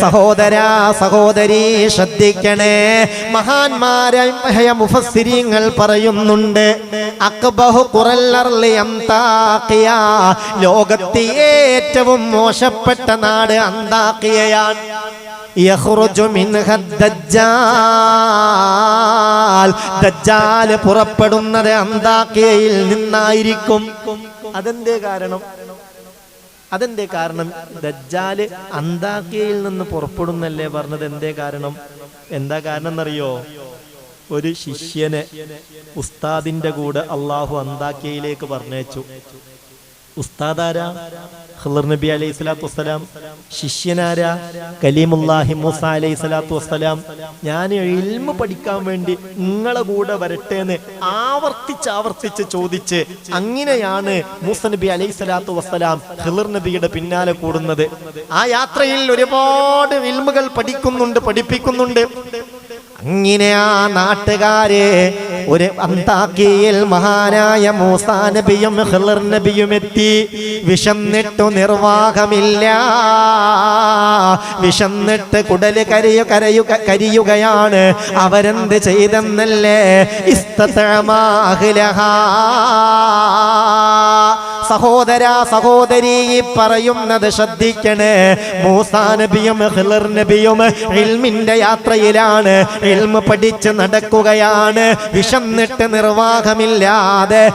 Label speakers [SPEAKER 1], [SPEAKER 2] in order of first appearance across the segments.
[SPEAKER 1] സഹോദര സഹോദരി ശ്രദ്ധിക്കണേ. മഹാന്മാരായ മുഫസ്സിരിങ്ങൾ പറയുന്നുണ്ട് അക്ബഹു താഖിയ ലോകത്തെ ഏറ്റവും മോശപ്പെട്ട നാട് അന്താക്കിയയാണ്. ദജ്ജാൽ പുറപ്പെടുന്നത് അന്താക്കിയയിൽ നിന്നായിരിക്കും. അതെന്തേ കാരണം? അതെന്തേ കാരണം? ദജ്ജാൽ അന്താക്കിയയിൽ നിന്ന് പുറപ്പെടുന്നല്ലേ പറഞ്ഞത്? എന്തേ കാരണം? എന്താ കാരണം എന്നറിയോ ഒരു ശിഷ്യനെ ഉസ്താദിന്റെ കൂടെ അള്ളാഹു അന്താക്കിയയിലേക്ക് പറഞ്ഞയച്ചു. ഉസ്താദാരാ ഖിളർ നബി അലൈഹി സ്വലാത്തു വസ്സലാം ശിഷ്യനാരാ കലീമുല്ലാഹി മൂസ അലൈഹി സ്വലാത്തു വസ്സലാം. ഞാൻ ഇൽമ പഠിക്കാൻ വേണ്ടി നിങ്ങളെ കൂടെ വരട്ടെ എന്ന് ആവർത്തിച്ച് ആവർത്തിച്ച് ചോദിച്ച് അങ്ങനെയാണ് മൂസ നബി അലൈഹി സ്വലാത്തു വസ്സലാം ഖിളർ നബിയുടെ പിന്നാലെ കൂടുന്നത്. ആ യാത്രയിൽ ഒരുപാട് ഇൽമുകൾ പഠിക്കുന്നുണ്ട് പഠിപ്പിക്കുന്നുണ്ട്. അങ്ങനെ ആ നാട്ടുകാരെ ഒരു അന്താക്കിയിൽ മഹാനായ മൂസാ നബിയും ഹിളർ നബിയും എത്തി. വിഷന്നിട്ടു നിർവാഹമില്ല. വിശന്നിട്ട് കുടൽ കരയു കരയു കരിയുകയാണ്. അവരെന്ത് ചെയ്തെന്നല്ലേ? ഇസ്തമാഹിലഹ സഹോദര സഹോദരി ഈ പറയുന്നത് ശ്രദ്ധിക്കണേ. മൂസാ നബിയും ഹിലർ നബിയും ഇൽമിന്റെ യാത്രയിലാണ്. ഇൽമ പഠിച്ച് നടക്കുകയാണ്. വിശന്നിട്ട് നിർവാഹമില്ലാതെ.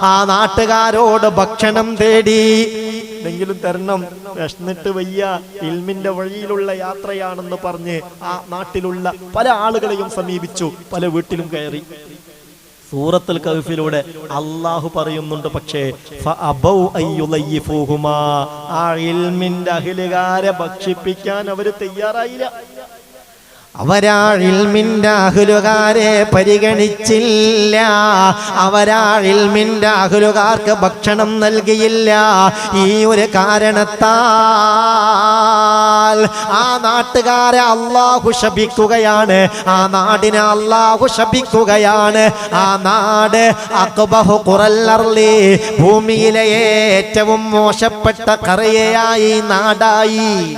[SPEAKER 1] ആ നാട്ടുകാരോട് ഭക്ഷണം തേടി. എന്തെങ്കിലും തരണം. വിഷന്നിട്ട് വയ്യ. ഇൽമിന്റെ വഴിയിലുള്ള യാത്രയാണെന്ന് പറഞ്ഞ് ആ നാട്ടിലുള്ള പല ആളുകളെയും സമീപിച്ചു. പല വീട്ടിലും കയറി. സൂറത്തുൽ കഹഫിലൂടെ അള്ളാഹു പറയുന്നുണ്ട് പക്ഷേ. ആ ഇൽമിന്റെ അഖിലുകാരെ ഭക്ഷിപ്പിക്കാൻ അവർ തയ്യാറായില്ല അവരാ ഇൽമിന്റെ അഹ്ലുകാരെ പരിഗണിച്ചില്ല. അവരാ അഹുലുകാർക്ക് അഹ്ലുകാർക്ക് ഭക്ഷണം നൽകിയില്ല. ഈ ഒരു കാരണത്താൽ ആ നാട്ടുകാരെ അള്ളാഹു ശപിക്കുകയാണ്. ആ നാടിനെ അള്ളാഹു ശപിക്കുകയാണ്. ആ നാട് അക്ബഹു കുറല്ലർലി ഭൂമിയിലെ ഏറ്റവും മോശപ്പെട്ട കറയായി നാടായി.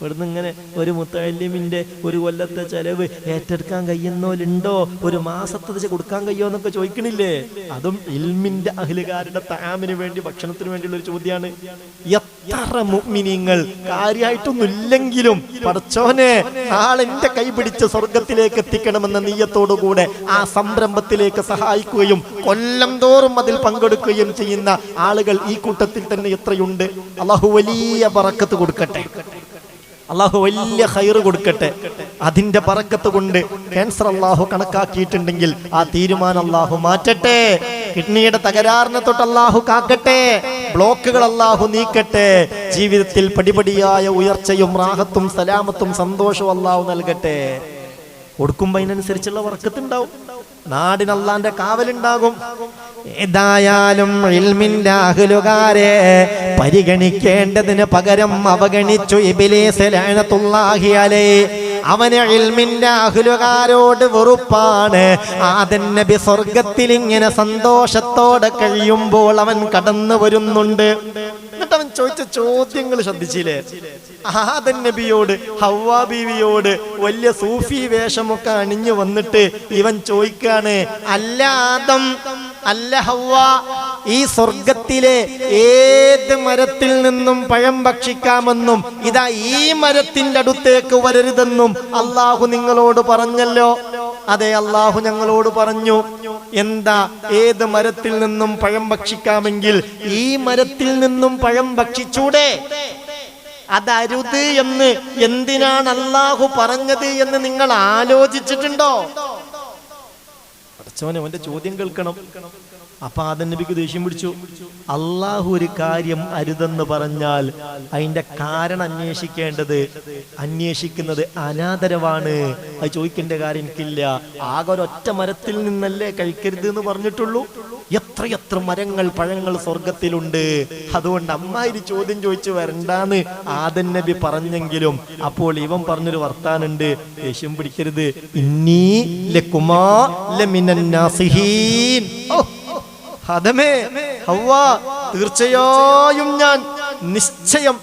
[SPEAKER 1] ഇവിടുന്ന് ഇങ്ങനെ ഒരു മുത്തല്ലിമിന്റെ ഒരു കൊല്ലത്തെ ചെലവ് ഏറ്റെടുക്കാൻ കഴിയുന്നോലുണ്ടോ ഒരു മാസത്തെ കൊടുക്കാൻ കഴിയുമോ എന്നൊക്കെ ചോദിക്കണില്ലേ? അതും ഇൽമിന്റെ അഹിലുകാരുടെ താമിന് വേണ്ടി ഭക്ഷണത്തിന് വേണ്ടിയുള്ള ഒരു ചോദ്യമാണ് എത്ര മുഗ്മിനിങ്ങൾ കാര്യമായിട്ടൊന്നുമില്ലെങ്കിലും പഠിച്ചോനെ നാളെന്റെ കൈ പിടിച്ച് സ്വർഗത്തിലേക്ക് എത്തിക്കണമെന്ന നീയത്തോടുകൂടെ ആ സംരംഭത്തിലേക്ക് സഹായിക്കുകയും കൊല്ലം തോറും അതിൽ പങ്കെടുക്കുകയും ചെയ്യുന്ന ആളുകൾ ഈ കൂട്ടത്തിൽ തന്നെ എത്രയുണ്ട്? അള്ളാഹു വലിയ പറക്കത്ത് കൊടുക്കട്ടെ. അള്ളാഹു വലിയ ഹൈറ് കൊടുക്കട്ടെ. അതിന്റെ പറക്കത്ത് കൊണ്ട് ക്യാൻസർ അള്ളാഹു കണക്കാക്കിയിട്ടുണ്ടെങ്കിൽ ആ തീരുമാനം അള്ളാഹു മാറ്റട്ടെ. കിഡ്നിയുടെ തകരാറിനെ തൊട്ട് അള്ളാഹു കാക്കട്ടെ. ബ്ലോക്കുകൾ അള്ളാഹു നീക്കട്ടെ. ജീവിതത്തിൽ പടിപടിയായ ഉയർച്ചയും റാഹത്തും സലാമത്തും സന്തോഷവും അള്ളാഹു നൽകട്ടെ. കൊടുക്കുമ്പോ അതിനനുസരിച്ചുള്ള വർക്കത്തുണ്ടാവും. നാടിന് അള്ളാന്റെ കാവലുണ്ടാകും. ഏതായാലും ഇൽമിന്റെ അഹലുകാരെ പരിഗണിക്കേണ്ടതിന് പകരം അവഗണിച്ചു ഇബിലീസ് ലഅനത്തുല്ലാഹി അലൈഹി അവന് ഇൽമിന്റെ അഹുലുകാരോട് വെറുപ്പാണ്. ആദൻ നബി സ്വർഗത്തിൽ ഇങ്ങനെ സന്തോഷത്തോടെ കഴിയുമ്പോൾ അവൻ കടന്നു വരുന്നുണ്ട്. ചോദിച്ച ചോദ്യങ്ങൾ ശ്രദ്ധിച്ചില്ലേ? ആദൻ നബിയോട് ഹവ്വാ ബീവിയോട് വലിയ സൂഫി വേഷമൊക്കെ അണിഞ്ഞു വന്നിട്ട് ഇവൻ ചോദിക്കാണ് അല്ല ആദം അല്ല ഹവ്വ ഈ സ്വർഗത്തിലെ ഏത് മരത്തിൽ നിന്നും പഴം ഭക്ഷിക്കാമെന്നും ഇതാ ഈ മരത്തിന്റെ അടുത്തേക്ക് വരരുതെന്നും അള്ളാഹു നിങ്ങളോട് പറഞ്ഞല്ലോ? അതെ അള്ളാഹു ഞങ്ങളോട് പറഞ്ഞു എന്താ ഏത് മരത്തിൽ നിന്നും പഴം ഭക്ഷിക്കാമെങ്കിൽ ഈ മരത്തിൽ നിന്നും പഴം ഭക്ഷിച്ചൂടെ? അതരുത് എന്ന് എന്തിനാണ് അള്ളാഹു പറഞ്ഞത് എന്ന് നിങ്ങൾ ആലോചിച്ചിട്ടുണ്ടോ? പഠിച്ചവനെ അവന്റെ ചോദ്യം കേൾക്കണം. അപ്പൊ ആദൻ നബിക്ക് ദേഷ്യം പിടിച്ചു. അള്ളാഹു ഒരു കാര്യം അരുതെന്ന് പറഞ്ഞാൽ അതിന്റെ കാരണം അന്വേഷിക്കേണ്ടത് അന്വേഷിക്കുന്നത് അനാദരവാണ്. അത് ചോദിക്കേണ്ട കാര്യം എനിക്കില്ല. ആകെ ഒരൊറ്റ മരത്തിൽ നിന്നല്ലേ കഴിക്കരുത് എന്ന് പറഞ്ഞിട്ടുള്ളൂ എത്രയെത്ര മരങ്ങൾ പഴങ്ങൾ സ്വർഗത്തിലുണ്ട് അതുകൊണ്ട് അമ്മായിരി ചോദ്യം ചോദിച്ചു വരണ്ടാന്ന് ആദൻ നബി പറഞ്ഞെങ്കിലും അപ്പോൾ ഇവൻ പറഞ്ഞൊരു വർത്താനുണ്ട്. ദേഷ്യം പിടിക്കരുത്. ഇന്നീ ലക്കുമാ ഓ, ഹദമേ ഹവ്വ തീർച്ചയായും ഞാൻ നിശ്ചയം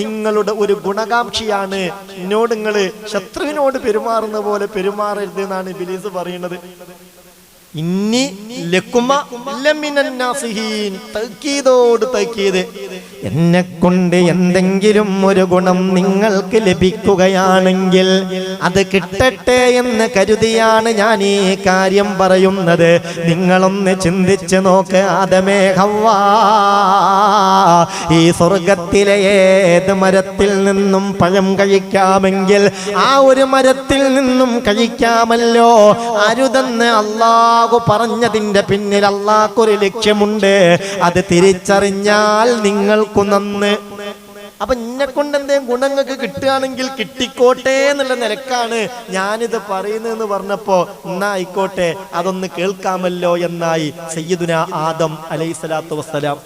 [SPEAKER 1] നിങ്ങളുടെ ഒരു ഗുണകാംക്ഷിയാണ് എന്നോട് നിങ്ങൾ ശത്രുവിനോട് പെരുമാറുന്ന പോലെ പെരുമാറരുത് എന്നാണ് ബിലീസ് പറയുന്നത് ഇനി ലക്കുമ ലമിനൻ നാസിഹീൻ. എന്നെ കൊണ്ട് എന്തെങ്കിലും ഒരു ഗുണം നിങ്ങൾക്ക് ലഭിക്കുകയാണെങ്കിൽ അത് കിട്ടട്ടെ എന്ന് കരുതിയാണ് ഞാൻ ഈ കാര്യം പറയുന്നത്. നിങ്ങളൊന്ന് ചിന്തിച്ച് നോക്ക് ആദമേ ഹവ്വാ. ഈ സ്വർഗത്തിലെ ഏത് മരത്തിൽ നിന്നും പഴം കഴിക്കാമെങ്കിൽ ആ ഒരു മരത്തിൽ നിന്നും കഴിക്കാമല്ലോ. അരുതെന്ന് അള്ളാഹു പറഞ്ഞതിന്റെ പിന്നിൽ അള്ളാഹ്ക്കൊരു ലക്ഷ്യമുണ്ട്. അത് തിരിച്ചറിഞ്ഞാൽ നിങ്ങൾക്കു നന്ന്. അപ്പൊ ഇന്നെ കൊണ്ട് എന്തെങ്കിലും ഗുണങ്ങൾക്ക് കിട്ടുകയാണെങ്കിൽ കിട്ടിക്കോട്ടെ എന്നുള്ള നിലക്കാണ് ഞാനിത് പറയുന്നതെന്ന് പറഞ്ഞപ്പോ എന്നാ ആയിക്കോട്ടെ അതൊന്ന് കേൾക്കാമല്ലോ എന്നായി സയ്യിദുന ആദം അലൈഹി സ്വലാത്തു വസ്സലാം.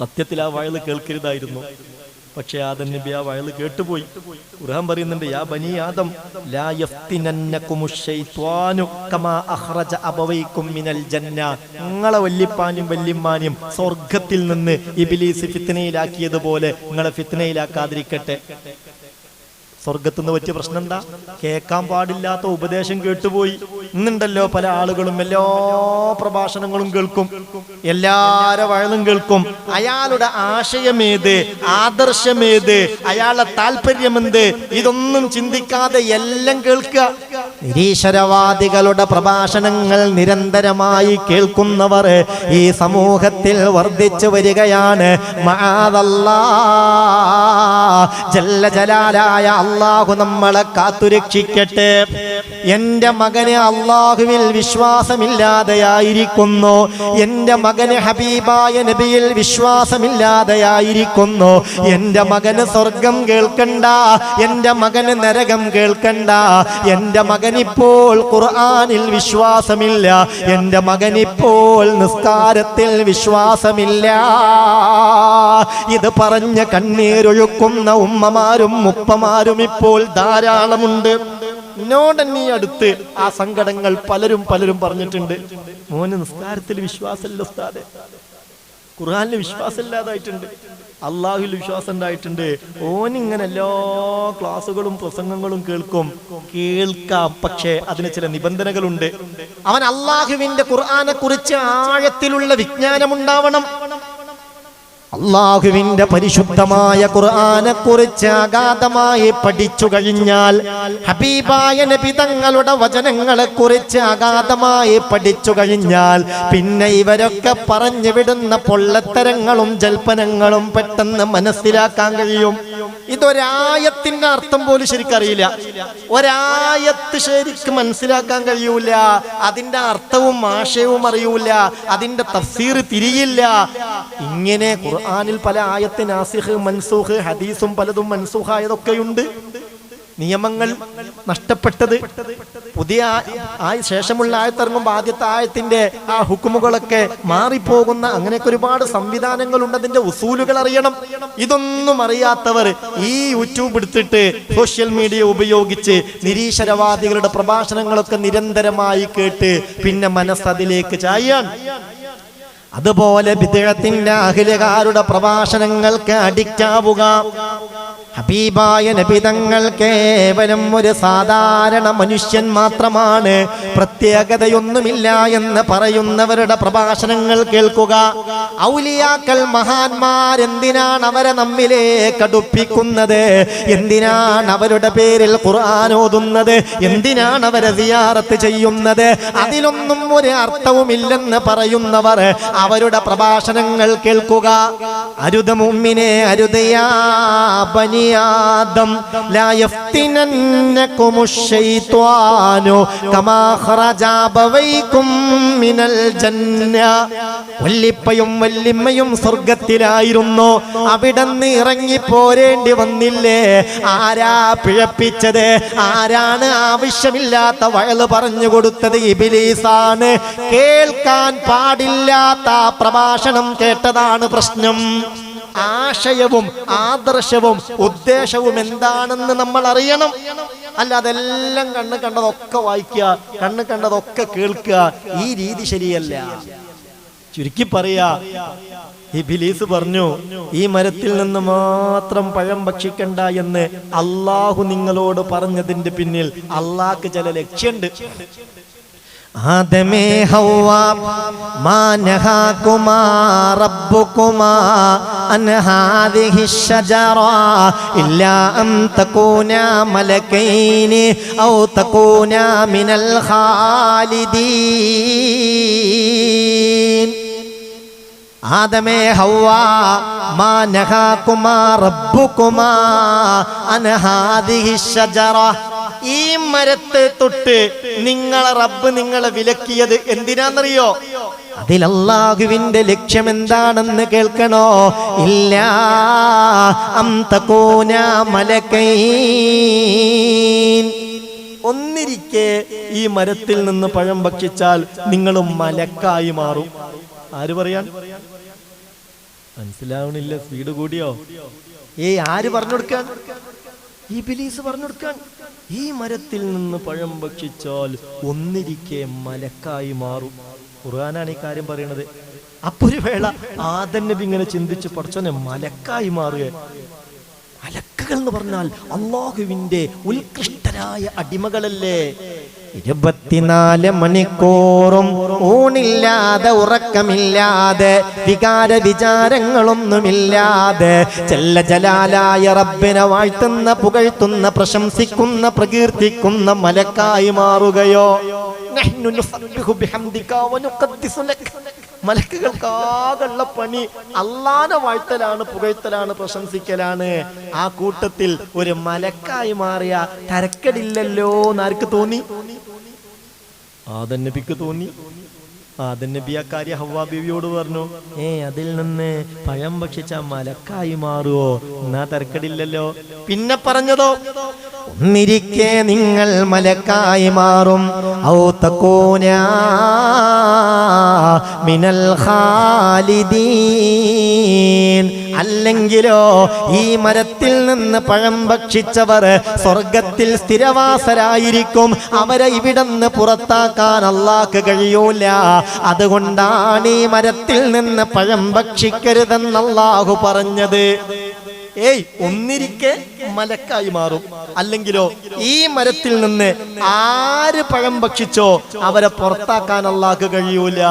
[SPEAKER 1] സത്യത്തിൽ ആ വയൽ കേൾക്കരുതായിരുന്നു. പക്ഷെ ആദം നബി ആ വയൽ കേട്ടുപോയി. ഖുർആൻ പറയുന്നുണ്ട് യാ ബനി ആദം ലാ യഫ്തിനന്നകുമു ശൈത്വാനു കമാ അഖ്റജ അബവൈക്കും മിനൽ ജന്ന. നിങ്ങളെ വല്ലിപ്പാനും വല്യമ്മാനും സ്വർഗത്തിൽ നിന്ന് ഇബ്ലീസ് ഫിത്നയിലാക്കിയതുപോലെ നിങ്ങളെ ഫിത്നയിലാക്കാതിരിക്കട്ടെ. സ്വർഗത്ത് നിന്ന് പറ്റിയ പ്രശ്നം എന്താ കേൾക്കാൻ പാടില്ലാത്ത ഉപദേശം കേട്ടുപോയി. ഇന്നുണ്ടല്ലോ പല ആളുകളും എല്ലാ പ്രഭാഷണങ്ങളും കേൾക്കും എല്ലാര വഴലും കേൾക്കും. അയാളുടെ ആശയമേത്? ആദർശമേത്? അയാളുടെ താല്പര്യമെന്ത്? ഇതൊന്നും ചിന്തിക്കാതെ എല്ലാം കേൾക്കുക. നിരീശ്വരവാദികളുടെ പ്രഭാഷണങ്ങൾ നിരന്തരമായി കേൾക്കുന്നവർ ഈ സമൂഹത്തിൽ വർദ്ധിച്ചു വരികയാണ്. അള്ളാഹു നമ്മളെ കാത്തുരക്ഷിക്കട്ടെ. എന്റെ മകന് അള്ളാഹുവിൽ വിശ്വാസമില്ലാതെയായിരിക്കുന്നു. എന്റെ മകന് ഹബീബായ നബിയിൽ വിശ്വാസമില്ലാതെയായിരിക്കുന്നു. എന്റെ മകന് സ്വർഗം കേൾക്കണ്ട എന്റെ മകന് നരകം കേൾക്കണ്ട എന്റെ മകനിപ്പോൾ ഖുർആനിൽ വിശ്വാസമില്ല. എന്റെ മകനിപ്പോൾ നിസ്കാരത്തിൽ വിശ്വാസമില്ല. ഇത് പറഞ്ഞ കണ്ണീരൊഴുക്കുന്ന ഉമ്മമാരും ഉപ്പമാരും ഇപ്പോൾ ധാരാളമുണ്ട്. എന്നോടെന്നെ അടുത്ത് ആ സങ്കടങ്ങൾ പലരും പലരും പറഞ്ഞിട്ടുണ്ട്. മോന് നിസ്കാരത്തിൽ വിശ്വാസമില്ല ഉസ്താദെ. ഖുർആനിൽ വിശ്വാസമില്ലാതായിട്ടുണ്ട്. അള്ളാഹുവിൽ വിശ്വാസം ഉണ്ടായിട്ടുണ്ട്. ഓനിങ്ങനെ എല്ലാ ക്ലാസ്സുകളും പ്രസംഗങ്ങളും കേൾക്കും. കേൾക്കാം. പക്ഷേ അതിന് ചില നിബന്ധനകളുണ്ട്. അവൻ അള്ളാഹുവിന്റെ ഖുർആനെ കുറിച്ച് ആഴത്തിലുള്ള വിജ്ഞാനം ഉണ്ടാവണം അള്ളാഹുവിന്റെ പരിശുദ്ധമായ ഖുർആനെ കുറിച്ച് അഗാധമായി പഠിച്ചു കഴിഞ്ഞാൽ ഹബീബായ നബി തങ്ങളുടെ വചനങ്ങളെ കുറിച്ച് അഗാധമായി പഠിച്ചു കഴിഞ്ഞാൽ പിന്നെ ഇവരൊക്കെ പറഞ്ഞു വിടുന്ന പൊള്ളത്തരങ്ങളും ജൽപ്പനങ്ങളും പെട്ടെന്ന് മനസ്സിലാക്കാൻ കഴിയും. ഇതൊരായത്തിന്റെ അർത്ഥം പോലും ശരിക്കറിയില്ല. ഒരായത്ത് ശരിക്ക് മനസ്സിലാക്കാൻ കഴിയൂല. അതിന്റെ അർത്ഥവും ആശയവും അറിയൂല. അതിന്റെ തഫ്സീർ തിരിയില്ല. ഇങ്ങനെ ഖുർആനിൽ പല ആയത്ത് നാസിഹ് മൻസൂഹ് ഹദീസും പലതും മൻസൂഹായതൊക്കെയുണ്ട്. നിയമങ്ങൾ നഷ്ടപ്പെട്ടത് പുതിയ ആ- ആ ശേഷമുള്ള ആയത്തിറങ്ങുമ്പോൾ ആദ്യത്തെ ആയത്തിന്റെ ആ ഹുക്കുമുകളൊക്കെ മാറിപ്പോകുന്ന അങ്ങനെയൊക്കെ ഒരുപാട് സംവിധാനങ്ങളുണ്ട്. അതിന്റെ ഉസൂലുകൾ അറിയണം. ഇതൊന്നും അറിയാത്തവർ ഈ യൂട്യൂബ് എടുത്തിട്ട് സോഷ്യൽ മീഡിയ ഉപയോഗിച്ച് നിരീശ്വരവാദികളുടെ പ്രഭാഷണങ്ങളൊക്കെ നിരന്തരമായി കേട്ട് പിന്നെ മനസ്സതിലേക്ക് ചായാൻ അതുപോലെ വിദേഹത്തിന്റെ അഖിലകാരുടെ പ്രഭാഷണങ്ങൾക്ക് അഡിക്റ്റാവുക ഹബീബായ നബിതങ്ങൾ കേവലം ഒരു സാധാരണ മനുഷ്യൻ മാത്രമാണ്. പ്രത്യേകതയൊന്നുമില്ല എന്ന് പറയുന്നവരുടെ പ്രഭാഷണങ്ങൾ കേൾക്കുക. ഔലിയാക്കൾ മഹാന്മാരെന്തിനാണ് അവരെ നമ്മിലേക്ക് അടുപ്പിക്കുന്നത്? എന്തിനാണ് അവരുടെ പേരിൽ ഖുർആൻ ഓതുന്നത്? എന്തിനാണ് അവരെ സിയാറത്ത് ചെയ്യുന്നത്? അതിലൊന്നും ഒരു അർത്ഥവുമില്ലെന്ന് പറയുന്നവർ അവരുടെ പ്രഭാഷണങ്ങൾ കേൾക്കുക. അരുത മുമ്മിനെ അരുതയാ ബനിയാദം ലാ ശൈത്വാനു കമാ ഖറജ ബവൈകും മിനൽ ജന്ന. വല്ലിപ്പയും വല്ലിമ്മയും സ്വർഗത്തിലായിരുന്നു. അവിടെ നിന്ന് ഇറങ്ങി പോരേണ്ടി വന്നില്ലേ? ആരാ പിഴപ്പിച്ചത്? ആരാണ് ആവശ്യമില്ലാത്ത വയൽ പറഞ്ഞു കൊടുത്തത് ഇബിലീസാണ്? കേൾക്കാൻ പാടില്ലാത്ത പ്രഭാഷണം കേട്ടതാണ് പ്രശ്നം. ആശയവും ആദർശവും ഉദ്ദേശവും എന്താണെന്ന് നമ്മൾ അറിയണം. അല്ല അതെല്ലാം കണ്ണ് കണ്ടതൊക്കെ വായിക്കുക കണ്ണ് കണ്ടതൊക്കെ കേൾക്കുക ഈ രീതി ശരിയല്ല. ചുരുക്കി പറയാ ഈ ബിലീസ് പറഞ്ഞു ഈ മരത്തിൽ നിന്ന് മാത്രം പഴം ഭക്ഷിക്കണ്ട എന്ന് അള്ളാഹു നിങ്ങളോട് പറഞ്ഞതിന്റെ പിന്നിൽ അള്ളാഹ്ക്ക് ചില ലക്ഷ്യമുണ്ട്
[SPEAKER 2] ആദമേ ഹൗവ മാനഹാകുമാ റബ്ബുകുമാ അൻ ഹാദിഹി ശജറ ഇല്ലാ അം തകൂന മലകൈനി ഔ തകൂന മിനൽ ഖാലിദീൻ. ആദമേ ഹൗവ മാനഹാകുമാ റബ്ബുകുമാ അൻ ഹാദിഹി ശജറ
[SPEAKER 1] ഈ മരത്തെ തൊട്ട് നിങ്ങളെ റബ്ബ് നിങ്ങളെ വിലക്കിയത് എന്തിനാന്നറിയോ?
[SPEAKER 2] അതിൽ ലക്ഷ്യം എന്താണെന്ന് കേൾക്കണോ? ഇല്ല അം തകൂന മലക്കൈൻ.
[SPEAKER 1] ഒന്നിരിക്കെ ഈ മരത്തിൽ നിന്ന് പഴം ഭക്ഷിച്ചാൽ നിങ്ങളും മലക്കായി മാറും. ആര് പറയാൻ? മനസ്സിലാവണില്ല. സ്പീഡ് കൂടിയോ? ഏയ് ആര് പറഞ്ഞു കൊടുക്കാൻ ഈ ബിലീസ് പറഞ്ഞു കൊടുക്കാൻ ഈ മരത്തിൽ നിന്ന് പഴം ഭക്ഷിച്ചാൽ ഒന്നിരിക്കെ മലക്കായി മാറും. ഖുർആനാണ് ഈ കാര്യം പറയണത് അപ്പൊ ഒരു വേള ആദൻ നബി ഇങ്ങനെ ചിന്തിച്ച് പഠിച്ചോനെ മലക്കായി മാറുക. മലക്കുകൾ എന്ന് പറഞ്ഞാൽ അള്ളാഹുവിന്റെ ഉത്കൃഷ്ടരായ അടിമകളല്ലേ?
[SPEAKER 2] ഇരുപത്തിനാല് മണിക്കൂറും ഊണില്ലാതെ ഉറക്കമില്ലാതെ വികാര വിചാരങ്ങളൊന്നുമില്ലാതെ ചെല്ല ജലാലായ റബ്ബിനെ വാഴ്ത്തുന്ന പുകഴ്ത്തുന്ന പ്രശംസിക്കുന്ന പ്രകീർത്തിക്കുന്ന മലക്കായി മാറുകയോ
[SPEAKER 1] നഹ്നു നസ്ബിഹു ബിഹംദിക വനുഖദ്ദിസു ലക. മലക്കുകൾക്കാകുള്ള പണി. അള്ളാനെ വാഴ്ത്തലാണ് പുകഴ്ത്തലാണ് പ്രശംസിക്കലാണ്. ആ കൂട്ടത്തിൽ ഒരു മലക്കായി മാറിയ തരക്കടില്ലല്ലോ എന്നാർക്ക് തോന്നി? ആദൻ നബിക്ക് തോന്നി ആദൻ നബി ഹവ്വാ ബീവിയോട് പറഞ്ഞു. ഏ അതിൽ നിന്ന് പഴം ഭക്ഷിച്ച മലക്കായി മാറുവോ? എന്നാ തരക്കടില്ലല്ലോ. പിന്നെ പറഞ്ഞതോ
[SPEAKER 2] ഒന്നിരിക്കെ നിങ്ങൾ മലക്കായി മാറും. ഔ മിനൽ അല്ലെങ്കിലോ ഈ മരത്തിൽ നിന്ന് പഴം ഭക്ഷിച്ചവർ സ്വർഗത്തിൽ സ്ഥിരവാസരായിരിക്കും. അവരെ ഇവിടുന്ന് പുറത്താക്കാൻ അള്ളാക്ക് കഴിയൂല. അതുകൊണ്ടാണ് ഈ മരത്തിൽ നിന്ന് പഴം ഭക്ഷിക്കരുതെന്ന് അള്ളാഹു പറഞ്ഞത്.
[SPEAKER 1] ഏയ് ഒന്നിരിക്കെ മലക്കായി മാറും. അല്ലെങ്കിലോ ഈ മരത്തിൽ നിന്ന് ആര് പഴം ഭക്ഷിച്ചോ അവരെ പുറത്താക്കാൻ അള്ളാഹ് കഴിയൂല.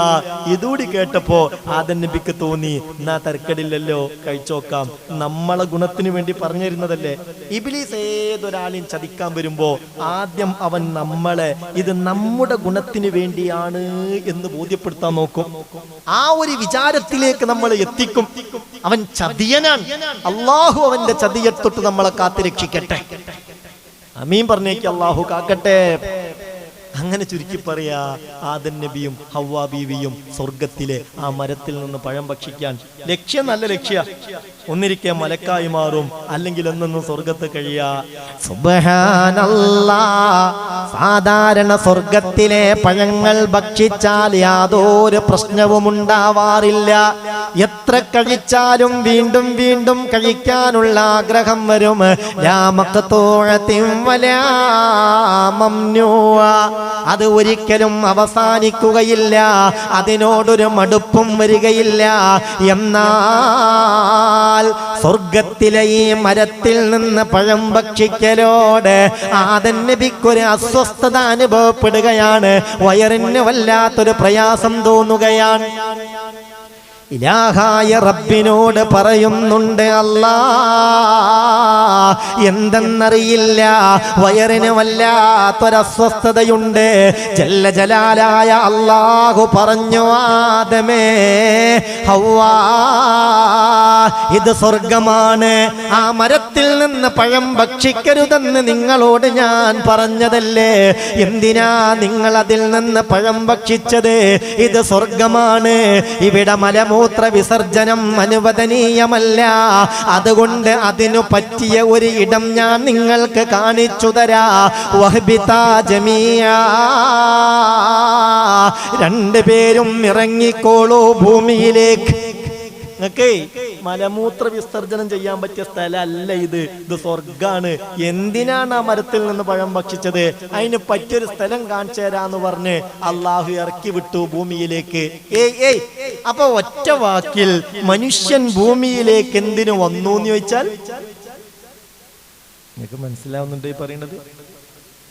[SPEAKER 1] ഇതുകൂടി കേട്ടപ്പോ ആദൻ തോന്നി എന്നാ തരക്കടില്ലല്ലോ കഴിച്ചോക്കാം. നമ്മളെ ഗുണത്തിന് വേണ്ടി പറഞ്ഞിരുന്നതല്ലേ? ഇബിലീസ് ഏതൊരാളെയും ചതിക്കാൻ വരുമ്പോ ആദ്യം അവൻ നമ്മളെ ഇത് നമ്മുടെ ഗുണത്തിന് വേണ്ടിയാണ് എന്ന് ബോധ്യപ്പെടുത്താൻ നോക്കും. ആ ഒരു വിചാരത്തിലേക്ക് നമ്മൾ എത്തിക്കും. അവൻ ചതിയനാണ്. അള്ളാഹു അവന്റെ ചതിയെ തൊട്ട് നമ്മളെ കാത്തിരക്ഷിക്കട്ടെ. അമീൻ പറഞ്ഞേക്ക് അള്ളാഹു കാക്കട്ടെ. അങ്ങനെ ചുരുക്കി പറയാ ആദൻ നബിയും ഹവ്വാ ബീവിയും സ്വർഗത്തിലെ ആ മരത്തിൽ നിന്ന് പഴം ഭക്ഷിക്കാൻ. ലക്ഷ്യം നല്ല ലക്ഷ്യ. ഒന്നിരിക്കെ മലക്കായി മാറും അല്ലെങ്കിൽ എന്നൊന്നും സ്വർഗത്ത് കഴിയാ.
[SPEAKER 2] സാധാരണ സ്വർഗത്തിലെ പഴങ്ങൾ ഭക്ഷിച്ചാൽ യാതൊരു പ്രശ്നവും ഉണ്ടാവാറില്ല. എത്ര കഴിച്ചാലും വീണ്ടും വീണ്ടും കഴിക്കാനുള്ള ആഗ്രഹം വരും. ലാമക്കത്തോഴത്തിൻ വലാമംനുവ. അത് ഒരിക്കലും അവസാനിക്കുകയില്ല. അതിനോടൊരു മടുപ്പും വരികയില്ല. എന്നാൽ സ്വർഗത്തിലെ ഈ മരത്തിൽ നിന്ന് പഴം ഭക്ഷിക്കലോട് ആദൻ നബിക്കൊരു അസ്വസ്ഥത അനുഭവപ്പെടുകയാണ്. വയറിന് വല്ലാത്തൊരു പ്രയാസം തോന്നുകയാണ്. ഇലാഹായ റബ്ബിനോട് പറയുന്നുണ്ട് അല്ലാ എന്തെന്നറിയില്ല. വയറിന് വല്ലാത്തൊരസ്വസ്ഥതയുണ്ട്. ജല്ല ജലാലായ അള്ളാഹു പറഞ്ഞു ആദമേ ഹൗവാ ഇത് സ്വർഗമാണ് ആ മരത്തിൽ നിന്ന് പഴം ഭക്ഷിക്കരുതെന്ന് നിങ്ങളോട് ഞാൻ പറഞ്ഞതല്ലേ? എന്തിനാ നിങ്ങൾ അതിൽ നിന്ന് പഴം ഭക്ഷിച്ചത്? ഇത് സ്വർഗമാണ് ഇവിടെ മലമൂത്ര വിസർജനം അനുവദനീയമല്ല. അതുകൊണ്ട് അതിനു പറ്റിയ ഒരു ഇടം ഞാൻ നിങ്ങൾക്ക് കാണിച്ചു തരാ രണ്ടുപേരും ഇറങ്ങിക്കോളൂ ഭൂമിയിലേക്ക്.
[SPEAKER 1] നിങ്ങൾക്ക് മലമൂത്ര വിസർജനം ചെയ്യാൻ പറ്റിയ സ്ഥലമല്ല ഇത്. ഇത് സ്വർഗാണ് എന്തിനാണ് ആ മരത്തിൽ നിന്ന് പഴം ഭക്ഷിച്ചത്? അതിന് പറ്റിയൊരു സ്ഥലം കാണിച്ചു തരാന്ന് പറഞ്ഞ് അള്ളാഹു ഇറക്കി വിട്ടു ഭൂമിയിലേക്ക്. ഏയ് ഏയ് അപ്പൊ ഒറ്റ വാക്കിൽ മനുഷ്യൻ ഭൂമിയിലേക്ക് എന്തിനു വന്നു എന്ന് ചോദിച്ചാൽ നിങ്ങൾക്ക് മനസ്സിലാവുന്നുണ്ട് ഈ പറയുന്നത്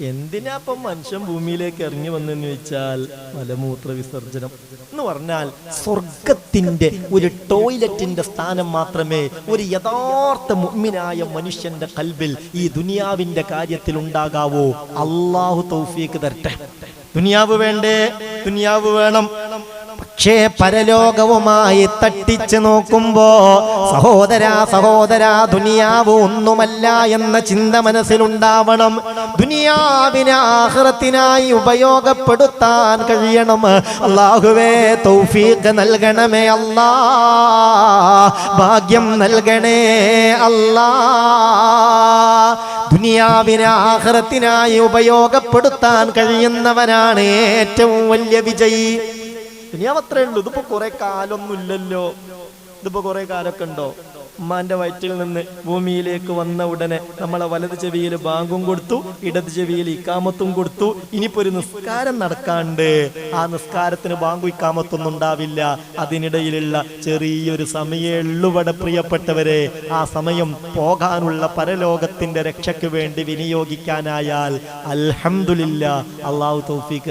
[SPEAKER 1] എന്തിനാ ഇപ്പം മനുഷ്യൻ ഭൂമിയിലേക്ക് ഇറങ്ങി വന്നെന്ന് വെച്ചാൽ മലമൂത്ര വിസർജനം എന്ന് പറഞ്ഞാൽ സ്വർഗത്തിന്റെ ഒരു ടോയ്ലറ്റിന്റെ സ്ഥാനം മാത്രമേ ഒരു യഥാർത്ഥ മുഅ്മിനായ മനുഷ്യന്റെ കൽബിൽ ഈ ദുനിയാവിന്റെ കാര്യത്തിൽ ഉണ്ടാകാവൂ. അള്ളാഹു തൗഫീക്ക് തരട്ടെ. ദുനിയാവ് വേണ്ടേ? ദുനിയാവ് വേണം.
[SPEAKER 2] പക്ഷേ പരലോകവുമായി തട്ടിച്ച് നോക്കുമ്പോ സഹോദരാ സഹോദരാ ദുനിയാവ് ഒന്നുമല്ല എന്ന ചിന്ത മനസ്സിലുണ്ടാവണം. ദുനിയാവിനെ ആഹ്റത്തിനായി ഉപയോഗപ്പെടുത്താൻ കഴിയണം. അള്ളാഹുവേ തൗഫീഖ് നൽകണമേ അല്ലാ. ഭാഗ്യം നൽകണേ അല്ലാ. ദുനിയാവിനെ ആഹ്റത്തിനായി ഉപയോഗപ്പെടുത്താൻ കഴിയുന്നവനാണ് ഏറ്റവും വലിയ വിജയി.
[SPEAKER 1] ദുനിയാവ് അത്രേ ഉള്ളൂ. ഇതിപ്പോ കുറെ കാലൊന്നും ഇല്ലല്ലോ. ഇതിപ്പോ കുറെ കാലൊക്കെ ഉണ്ടോ? ഉമ്മാന്റെ വയറ്റിൽ നിന്ന് ഭൂമിയിലേക്ക് വന്ന ഉടനെ നമ്മളെ വലത് ചെവിയിൽ ബാങ്കും കൊടുത്തു ഇടത് ചെവിയിൽ ഇക്കാമത്തും കൊടുത്തു. ഇനിയിപ്പോ ഒരു നിസ്കാരം നടക്കാണ്ട് ആ നിസ്കാരത്തിന് ബാങ്കും ഇക്കാമത്തൊന്നും ഉണ്ടാവില്ല. അതിനിടയിലുള്ള ചെറിയൊരു സമയേ ഉള്ളുവടെ പ്രിയപ്പെട്ടവരെ. ആ സമയം പോകാനുള്ള പരലോകത്തിന്റെ രക്ഷയ്ക്ക് വേണ്ടി വിനിയോഗിക്കാനായാൽ അൽഹമില്ല അള്ളാഹു തൗഫീഖ്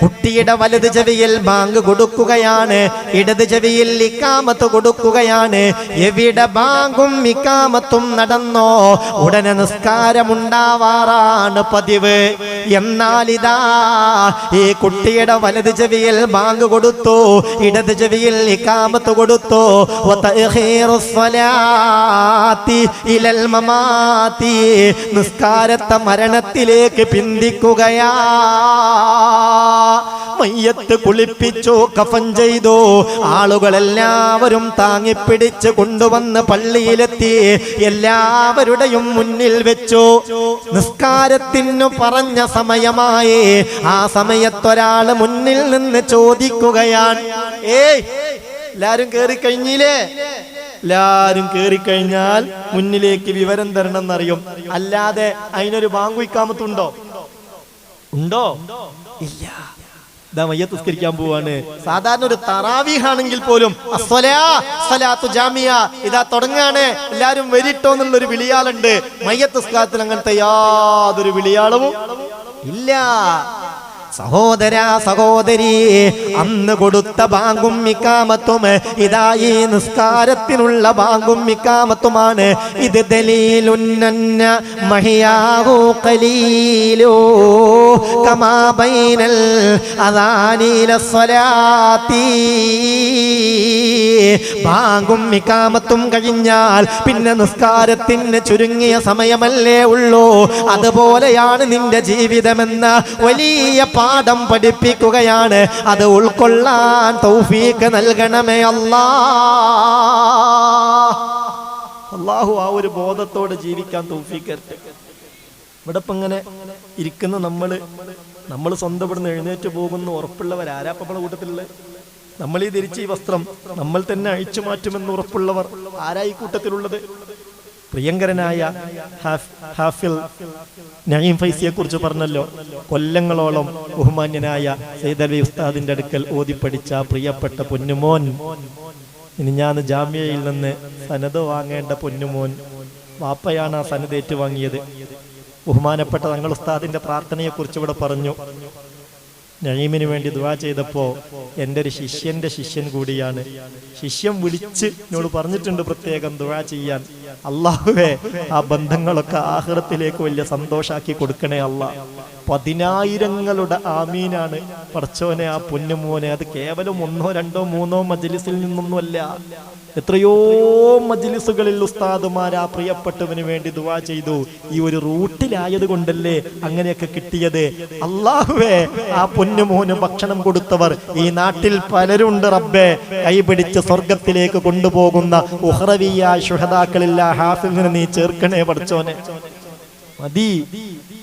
[SPEAKER 2] കുട്ടിയുടെ വലത് ചെവിയിൽ ബാങ്ക് കൊടുക്കുകയാണ് ഇടത് ചെവിയിൽ ഇക്കാമത്ത് കൊടുക്കുകയാണ്. എവിടെ ബാങ്കും ഇക്കാമത്തും നടന്നോ? ഉടനെ നിസ്കാരമുണ്ടാവാറാണ് പതിവ്. എന്നാൽ ഇതാ ഈ കുട്ടിയുടെ വലത് ചെവിയിൽ ബാങ്ക് കൊടുത്തു ഇടത് ചെവിയിൽ ഇക്കാമത്ത് കൊടുത്തു. ഇലൽ നിസ്കാരത്തെ മരണത്തിലേക്ക് പിന്തിക്കുകയാ. മയ്യത്ത് കുളിപ്പിച്ചു കഫൻ ചെയ്തു. ആളുകളെല്ലാവരും താങ്ങിപ്പിടിച്ച് കൊണ്ടുവന്ന് പള്ളിയിലെത്തി. എല്ലാവരുടെയും മുന്നിൽ വെച്ചു. നിസ്കാരത്തിനു പറഞ്ഞ സമയമായി. ആ സമയത്തൊരാൾ മുന്നിൽ നിന്ന് ചോദിക്കുകയാണ്
[SPEAKER 1] ഏയ് എല്ലാരും കേറി കഴിഞ്ഞില്ലേ? എല്ലാരും കേറി കഴിഞ്ഞാൽ മുന്നിലേക്ക് വിവരം തരണം എന്നറിയും അല്ലാതെ അതിനൊരു ബാങ്കുയിക്കാമത്തുണ്ടോ ഉണ്ടോ? ഇല്ല. ഇതാ മയ്യത്ത് നിസ്കരിക്കാൻ പോവാണ്. സാധാരണ ഒരു തറാവീഹാണെങ്കിൽ പോലും ജാമിയ ഇതാ തുടങ്ങാണ്. എല്ലാരും വരിട്ടോ എന്നുള്ളൊരു വിളിയാളുണ്ട്. മയ്യത്ത് അങ്ങനത്തെ യാതൊരു വിളിയാളവും ഇല്ല.
[SPEAKER 2] സഹോദര സഹോദരി അന്ന് കൊടുത്ത ബാങ്കും മിക്കാമത്തും ഇതാ ഈ നിസ്കാരത്തിനുള്ള ബാങ്കും മിക്കാമത്തുമാണ് ഇത് ദലീലുന്നന്ന ബാങ്കും മിക്കാമത്തും കഴിഞ്ഞാൽ പിന്നെ നിസ്കാരത്തിന് ചുരുങ്ങിയ സമയമല്ലേ ഉള്ളൂ. അതുപോലെയാണ് നിന്റെ ജീവിതമെന്ന വലിയ പാഠം പഠിപ്പിക്കുകയാണ്. അത് ഉൾക്കൊള്ളാൻ തൗഫീക്ക് നൽകണമേ അല്ലാ.
[SPEAKER 1] അള്ളാഹു ആ ഒരു ബോധത്തോടെ ജീവിക്കാൻ തൗഫീക്കരുത് ഇവിടെ ഇപ്പൊ ഇങ്ങനെ ഇരിക്കുന്ന നമ്മൾ നമ്മൾ സ്വന്തം ഇവിടുന്ന് എഴുന്നേറ്റ് പോകുന്ന ഉറപ്പുള്ളവർ ഇപ്പൊ നമ്മളെ കൂട്ടത്തിലുള്ളത് നമ്മൾ ഈ ധരിച്ച ഈ വസ്ത്രം നമ്മൾ തന്നെ അഴിച്ചു മാറ്റുമെന്ന് ഉറപ്പുള്ളവർ ആരാ ഈ കൂട്ടത്തിലുള്ളത്? പ്രിയങ്കരനായ ഹാഫ്- ഹാഫിൽ നഈം ഫൈസിയെ കുറിച്ച് പറഞ്ഞല്ലോ. കൊല്ലങ്ങളോളം ബഹുമാന്യനായ സൈദലി ഉസ്താദിന്റെ അടുക്കൽ ഓതിപ്പടിച്ച പ്രിയപ്പെട്ട പൊന്നുമോൻ. ഇനി ഞാൻ ജാമ്യയിൽ നിന്ന് സനത് വാങ്ങേണ്ട പൊന്നുമോൻ വാപ്പയാണ് ആ സനത് ഏറ്റുവാങ്ങിയത്. ബഹുമാനപ്പെട്ട തങ്ങൾ ഉസ്താദിന്റെ പ്രാർത്ഥനയെ കുറിച്ച് ഇവിടെ പറഞ്ഞു. നഴീമിന് വേണ്ടി ദുവാ ചെയ്തപ്പോ എന്റെ ഒരു ശിഷ്യന്റെ ശിഷ്യൻ കൂടിയാണ്. ശിഷ്യൻ വിളിച്ച് എന്നോട് പറഞ്ഞിട്ടുണ്ട് പ്രത്യേകം ദുവാ ചെയ്യാൻ. അള്ളാഹുവേ ആ ബന്ധങ്ങളൊക്കെ ആഹൃത്തിലേക്ക് വലിയ സന്തോഷാക്കി കൊടുക്കണേ അല്ല പതിനായിരങ്ങളുടെ ആമീനാണ്. പറച്ചോനെ ആ പൊന്നുമോനെ അത് കേവലം ഒന്നോ രണ്ടോ മൂന്നോ മജ്ലിസിൽ നിന്നൊന്നുമല്ല. എത്രയോ മജ്ലിസുകളിൽ ഉസ്താദുമാർ ആ പ്രിയപ്പെട്ടവന് വേണ്ടി ദുവാ ചെയ്തു. ഈ ഒരു റൂട്ടിലായത് കൊണ്ടല്ലേ അങ്ങനെയൊക്കെ കിട്ടിയത്? അള്ളാഹുവേ ആ പൊന്നുമോന് ഭക്ഷണം കൊടുത്തവർ ഈ നാട്ടിൽ പലരുണ്ട് റബ്ബെ. കൈപിടിച്ച് സ്വർഗത്തിലേക്ക് കൊണ്ടുപോകുന്ന ഉഹ്റവിയ ശുഹദാക്കളില്ല ഹാഫിലിനെ നീ ചേർക്കണേ പഠിച്ചോനെ മതി.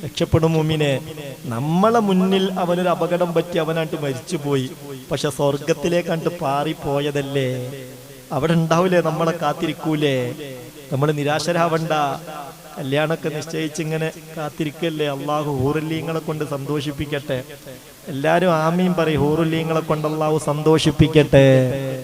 [SPEAKER 1] രക്ഷപ്പെടും മുമ്മിനെ. നമ്മളെ മുന്നിൽ അവനൊരു അപകടം പറ്റി അവനായിട്ട് മരിച്ചുപോയി. പക്ഷെ സ്വർഗത്തിലേക്കാണ്ട് പാറിപ്പോയതല്ലേ? അവിടെ ഉണ്ടാവൂലേ? നമ്മളെ കാത്തിരിക്കൂലേ? നമ്മൾ നിരാശരാവണ്ട. കല്യാണമൊക്കെ നിശ്ചയിച്ച് ഇങ്ങനെ കാത്തിരിക്കല്ലേ? അള്ളാഹു ഹൂറുല്ലീങ്ങളെ കൊണ്ട് സന്തോഷിപ്പിക്കട്ടെ. എല്ലാരും ആമീൻ പറയും. ഹൂറുല്ലീങ്ങളെ കൊണ്ട് അള്ളാഹു സന്തോഷിപ്പിക്കട്ടെ.